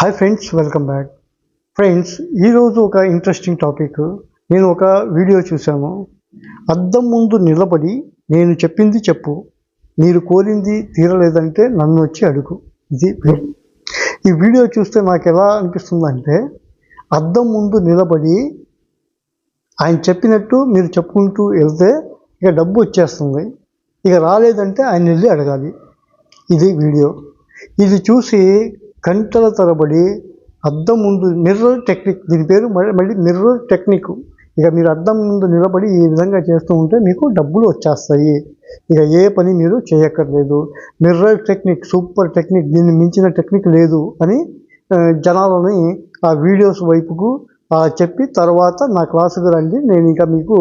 Hi friends welcome back friends ఈరోజు ఒక interesting topic నేను ఒక వీడియో చూశాను. అద్దం ముందు నిలబడి నేను చెప్పింది చెప్పు. మీరు కోరింది తీరలేదంటే నన్ను వచ్చి అడుగు. ఇది ఈ వీడియో చూస్తే నాకు ఎలా అనిపిస్తుందంటే అద్దం ముందు నిలబడి ఆయన చెప్పినట్టు మీరు చెప్పుకుంటూ వెళ్తే ఇక డబ్బు వచ్చేస్తుంది. ఇక రాలేదంటే ఆయన వెళ్ళి అడగాలి. ఇది వీడియో ఇది చూసి గంటల తరబడి అద్దం ముందు మిర్రర్ టెక్నిక్ దీని పేరు మళ్ళీ మళ్ళీ మిర్రర్ టెక్నిక్ ఇక మీరు అద్దం ముందు నిలబడి ఈ విధంగా చేస్తూ ఉంటే మీకు డబ్బులు వచ్చేస్తాయి. ఇక ఏ పని మీరు చేయక్కర్లేదు. మిర్రర్ టెక్నిక్ సూపర్ టెక్నిక్ దీన్ని మించిన టెక్నిక్ లేదు అని జనాలని ఆ వీడియోస్ వైపుకు చెప్పి తర్వాత నా క్లాసుకు రండి నేను ఇంకా మీకు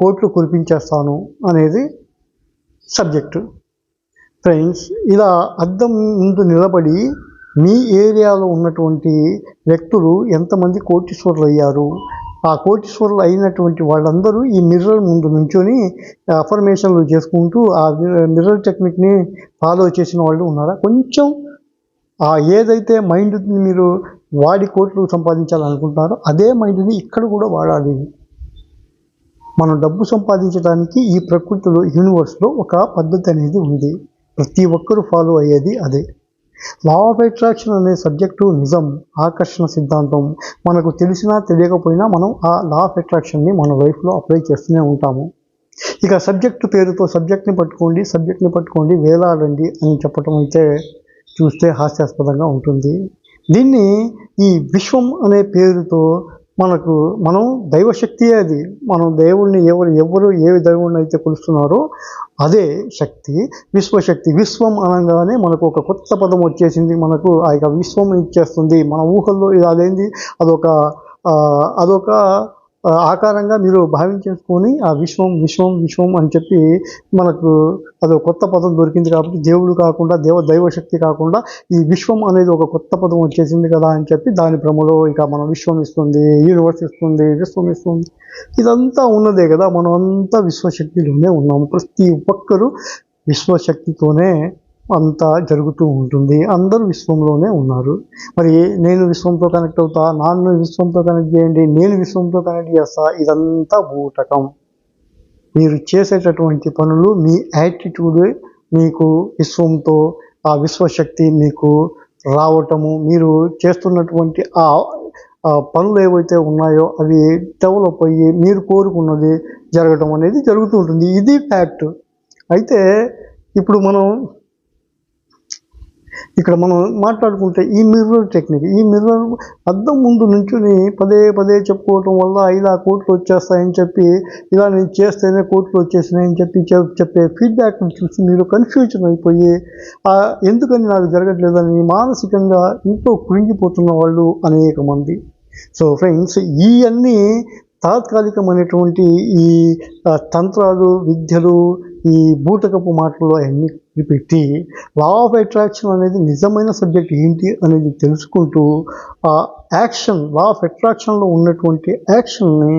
కోట్లు కురిపించేస్తాను అనేది సబ్జెక్టు ఫ్రెండ్స్ ఇలా అద్దం ముందు నిలబడి మీ ఏరియాలో ఉన్నటువంటి వ్యక్తులు ఎంతమంది కోటీశ్వరులు అయ్యారు ఆ కోటీశ్వరులు అయినటువంటి వాళ్ళందరూ ఈ మిర్రర్ ముందు నుంచొని అఫర్మేషన్లు చేసుకుంటూ ఆ మిర్రర్ టెక్నిక్ని ఫాలో చేసిన వాళ్ళు ఉన్నారా? కొంచెం ఆ ఏదైతే మైండ్ని మీరు వాడి కోట్లు సంపాదించాలనుకుంటున్నారో అదే మైండ్ని ఇక్కడ కూడా వాడాలి. మనం డబ్బు సంపాదించడానికి ఈ ప్రకృతిలో యూనివర్స్లో ఒక పద్ధతి అనేది ఉంది. ప్రతి ఒక్కరూ ఫాలో అయ్యేది అదే. లా ఆఫ్ అట్రాక్షన్ అనే సబ్జెక్టు నిజం ఆకర్షణ సిద్ధాంతం. మనకు తెలిసినా తెలియకపోయినా మనం ఆ లా ఆఫ్ అట్రాక్షన్ని మన లైఫ్లో అప్లై చేస్తూనే ఉంటాము. ఇక సబ్జెక్టు పేరుతో సబ్జెక్ట్ని పట్టుకోండి సబ్జెక్ట్ని పట్టుకోండి వేలాడండి అని చెప్పటం అయితే చూస్తే హాస్యాస్పదంగా ఉంటుంది. దీన్ని ఈ విశ్వం అనే పేరుతో మనకు మనం దైవశక్తి అది. మనం దేవుణ్ణి ఎవరు ఎవరు ఏ దైవుణ్ణి అయితే కొలుస్తున్నారో అదే శక్తి విశ్వశక్తి విశ్వం అనగానే మనకు ఒక కొత్త పదం వచ్చేసింది. మనకు ఆ యొక్క విశ్వం ఇచ్చేస్తుంది. మన ఊహల్లో ఇది అదేంది? అదొక అదొక ఆకారంగా మీరు భావించేసుకొని ఆ విశ్వం విశ్వం విశ్వం అని చెప్పి మనకు అదొక కొత్త పదం దొరికింది కాబట్టి దేవుడు కాకుండా దేవ దైవశక్తి కాకుండా ఈ విశ్వం అనేది ఒక కొత్త పదం వచ్చేసింది కదా అని చెప్పి దాని భ్రమలో ఇక మనం విశ్వం ఇస్తుంది యూనివర్స్ ఇస్తుంది విశ్వం ఇస్తుంది. ఇదంతా ఉన్నదే కదా మనం అంతా విశ్వశక్తిలోనే ఉన్నాము. ప్రతి ఒక్కరూ విశ్వశక్తితోనే అంతా జరుగుతూ ఉంటుంది. అందరూ విశ్వంలోనే ఉన్నారు. మరి నేను విశ్వంతో కనెక్ట్ అవుతా నాన్ను విశ్వంతో కనెక్ట్ చేయండి నేను విశ్వంతో కనెక్ట్ చేస్తా ఇదంతా బూటకం మీరు చేసేటటువంటి పనులు మీ యాటిట్యూడ్ మీకు విశ్వంతో ఆ విశ్వశక్తి మీకు రావటము మీరు చేస్తున్నటువంటి ఆ ఆ పనులు ఏవైతే ఉన్నాయో అవి డెవలప్ అయ్యి మీరు కోరుకున్నది జరగటం అనేది జరుగుతూ ఉంటుంది. ఇది ఫ్యాక్ట్ అయితే ఇప్పుడు మనం ఇక్కడ మనం మాట్లాడుకుంటే ఈ మిర్రర్ టెక్నిక్ ఈ మిర్రర్ అద్దం ముందు నుంచుని పదే పదే చెప్పుకోవటం వల్ల ఇలా కోట్లు వచ్చేస్తాయని చెప్పి ఇలా నేను చేస్తేనే కోట్లు వచ్చేసినాయని చెప్పి చెప్- చెప్పే ఫీడ్బ్యాక్ చూసి మీరు కన్ఫ్యూజన్ అయిపోయి ఎందుకని నాకు జరగట్లేదని మానసికంగా ఎంతో కృంగిపోతున్న వాళ్ళు అనేక మంది. సో ఫ్రెండ్స్ ఈ అన్నీ తాత్కాలికమైనటువంటి ఈ తంత్రాలు విద్యలు ఈ బూటకపు మాటలు అవన్నీ పెట్టి లా ఆఫ్ అట్రాక్షన్ అనేది నిజమైన సబ్జెక్ట్ ఏంటి అనేది తెలుసుకుంటూ ఆ యాక్షన్ లా ఆఫ్ అట్రాక్షన్లో ఉన్నటువంటి యాక్షన్ని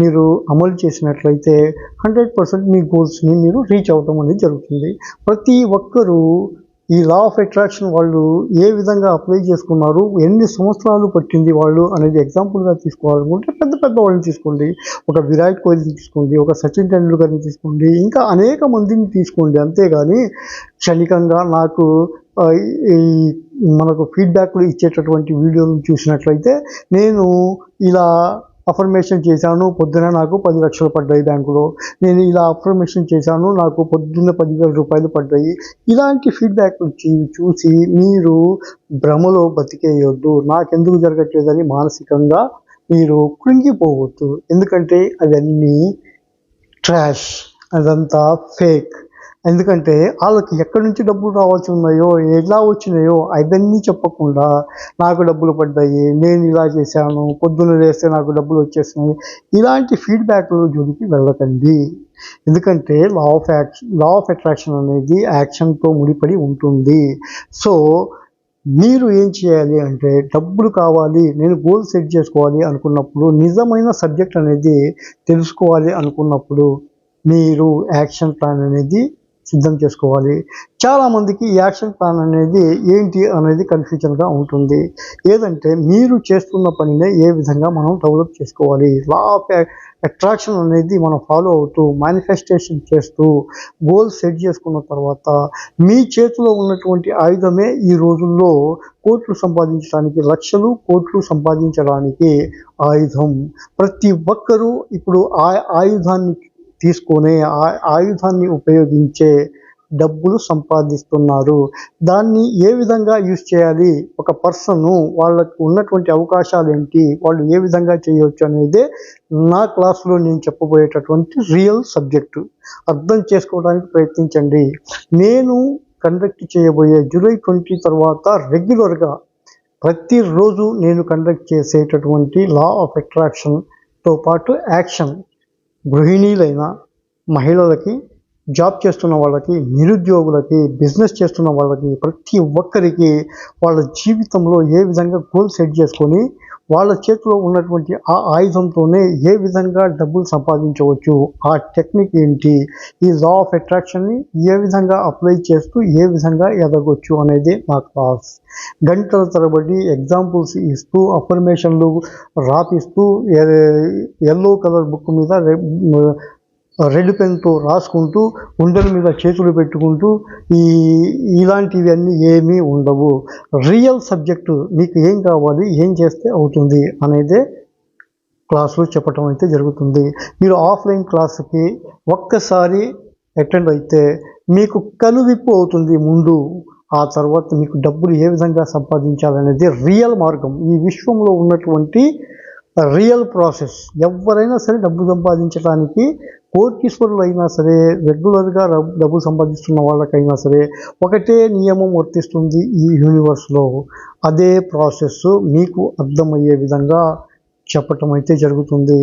మీరు అమలు చేసినట్లయితే హండ్రెడ్ పర్సెంట్ మీ గోల్స్ని మీరు రీచ్ అవ్వటం అనేది జరుగుతుంది. ప్రతి ఒక్కరూ ఈ లా ఆఫ్ అట్రాక్షన్ వాళ్ళు ఏ విధంగా అప్లై చేసుకున్నారు ఎన్ని సంవత్సరాలు పట్టింది వాళ్ళు అనేది ఎగ్జాంపుల్గా తీసుకోవాలనుకుంటే పెద్ద పెద్ద వాళ్ళని తీసుకోండి. ఒక విరాట్ కోహ్లీని తీసుకోండి ఒక సచిన్ టెండూల్కర్ని తీసుకోండి ఇంకా అనేక మందిని తీసుకోండి. అంతేగాని క్షణికంగా నాకు ఈ మనకు ఫీడ్బ్యాక్లు ఇచ్చేటటువంటి వీడియోలు చూసినట్లయితే నేను ఇలా అఫర్మేషన్ చేశాను. పొద్దున నాకు పది లక్షలు పడ్డాయి బ్యాంకులో. నేను ఇలా అఫర్మేషన్ చేశాను. నాకు పొద్దున్న పదివేల రూపాయలు పడ్డాయి. ఇలాంటి ఫీడ్బ్యాక్ వచ్చి చూసి మీరు భ్రమలో బతికేయొద్దు. నాకెందుకు జరగట్లేదని మానసికంగా మీరు కృంగిపోవద్దు. ఎందుకంటే అవన్నీ ట్రాష్ అదంతా ఫేక్ ఎందుకంటే వాళ్ళకి ఎక్కడి నుంచి డబ్బులు రావాల్సి ఉన్నాయో ఎలా వచ్చినాయో అవన్నీ చెప్పకుండా నాకు డబ్బులు పడ్డాయి నేను ఇలా చేశాను పొద్దున్న లేస్తే నాకు డబ్బులు వచ్చేసినాయి. ఇలాంటి ఫీడ్బ్యాక్లు జోలికి వెళ్ళకండి. ఎందుకంటే law of action law of attraction అనేది యాక్షన్తో ముడిపడి ఉంటుంది. సో మీరు ఏం చేయాలి అంటే డబ్బులు కావాలి నేను గోల్ సెట్ చేసుకోవాలి అనుకున్నప్పుడు నిజమైన సబ్జెక్ట్ అనేది తెలుసుకోవాలి అనుకున్నప్పుడు మీరు యాక్షన్ ప్లాన్ అనేది సిద్ధం చేసుకోవాలి. చాలామందికి యాక్షన్ ప్లాన్ అనేది ఏంటి అనేది కన్ఫ్యూజన్గా ఉంటుంది. ఏదంటే మీరు చేస్తున్న పనినే ఏ విధంగా మనం డెవలప్ చేసుకోవాలి. లా ఆఫ్ అట్రాక్షన్ అనేది మనం ఫాలో అవుతూ మేనిఫెస్టేషన్ చేస్తూ గోల్ సెట్ చేసుకున్న తర్వాత మీ చేతిలో ఉన్నటువంటి ఆయుధమే ఈ రోజుల్లో కోట్లు సంపాదించడానికి లక్షలు కోట్లు సంపాదించడానికి ఆయుధం. ప్రతి ఒక్కరూ ఇప్పుడు ఆ ఆయుధాన్ని తీసుకునే ఆ ఆయుధాన్ని ఉపయోగించే డబ్బులు సంపాదిస్తున్నారు. దాన్ని ఏ విధంగా యూజ్ చేయాలి? ఒక పర్సన్ వాళ్ళకు ఉన్నటువంటి అవకాశాలు ఏంటి వాళ్ళు ఏ విధంగా చేయవచ్చు అనేదే నా క్లాస్లో నేను చెప్పబోయేటటువంటి రియల్ సబ్జెక్టు అర్థం చేసుకోవడానికి ప్రయత్నించండి. నేను కండక్ట్ చేయబోయే జూలై ట్వంటీ తర్వాత రెగ్యులర్గా ప్రతిరోజు నేను కండక్ట్ చేసేటటువంటి లా ఆఫ్ అట్రాక్షన్తో పాటు యాక్షన్ గృహిణీలైన మహిళలకి జాబ్ చేస్తున్న వాళ్ళకి నిరుద్యోగులకి బిజినెస్ చేస్తున్న వాళ్ళకి ప్రతి ఒక్కరికి వాళ్ళ జీవితంలో ఏ విధంగా గోల్ సెట్ చేసుకొని వాళ్ళ చేతిలో ఉన్నటువంటి ఆ ఆయుధంతోనే ఏ విధంగా డబ్బులు సంపాదించవచ్చు ఆ టెక్నిక్ ఏంటి ఈ లా ఆఫ్ అట్రాక్షన్ని ఏ విధంగా అప్లై చేస్తూ ఏ విధంగా ఎదగొచ్చు అనేది నా క్లాస్ గంటల తరబడి ఎగ్జాంపుల్స్ ఇస్తూ అఫర్మేషన్లు రాపిస్తూ ఎల్లో కలర్ బుక్ మీద రెడ్ పెన్తో రాసుకుంటూ ఉండల మీద చేతులు పెట్టుకుంటూ ఈ ఇలాంటివన్నీ ఏమీ ఉండవు. రియల్ సబ్జెక్టు మీకు ఏం కావాలి ఏం చేస్తే అవుతుంది అనేది క్లాసులో చెప్పటం అయితే జరుగుతుంది. మీరు ఆఫ్లైన్ క్లాసుకి ఒక్కసారి అటెండ్ అయితే మీకు కనువిప్పు అవుతుంది ముందు. ఆ తర్వాత మీకు డబ్బులు ఏ విధంగా సంపాదించాలనేది రియల్ మార్గం. ఈ విశ్వంలో ఉన్నటువంటి రియల్ ప్రాసెస్ ఎవరైనా సరే డబ్బు సంపాదించడానికి కోటీశ్వరులు అయినా సరే రెగ్యులర్గా డబ్బు సంపాదిస్తున్న వాళ్ళకైనా సరే ఒకటే నియమం వర్తిస్తుంది ఈ యూనివర్స్లో అదే ప్రాసెస్ మీకు అర్థమయ్యే విధంగా చెప్పటం అయితే జరుగుతుంది.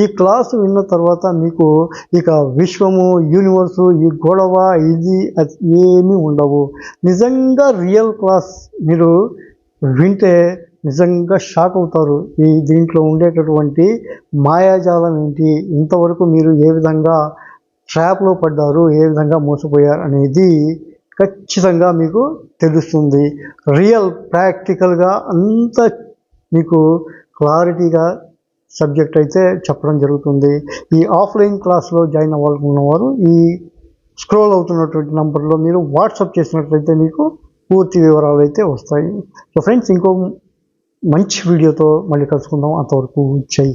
ఈ క్లాస్ విన్న తర్వాత మీకు ఇక విశ్వము యూనివర్సు ఈ గొడవ ఇది అది ఏమీ ఉండవు. నిజంగా రియల్ క్లాస్ మీరు వింటే నిజంగా షాక్ అవుతారు ఈ దీంట్లో ఉండేటటువంటి మాయాజాలం ఏంటి? ఇంతవరకు మీరు ఏ విధంగా ట్రాప్లో పడ్డారు? ఏ విధంగా మోసపోయారు అనేది ఖచ్చితంగా మీకు తెలుస్తుంది. రియల్ ప్రాక్టికల్గా అంత మీకు క్లారిటీగా సబ్జెక్ట్ అయితే చెప్పడం జరుగుతుంది. ఈ ఆఫ్లైన్ క్లాస్లో జాయిన్ అవ్వాలనుకున్నవారు ఈ స్క్రోల్ అవుతున్నటువంటి నంబర్లో మీరు వాట్సాప్ చేసినట్లయితే మీకు పూర్తి వివరాలు అయితే వస్తాయి. సో ఫ్రెండ్స్ ఇంకో మంచి వీడియోతో మళ్ళీ కలుసుకుందాం. అంతవరకు జై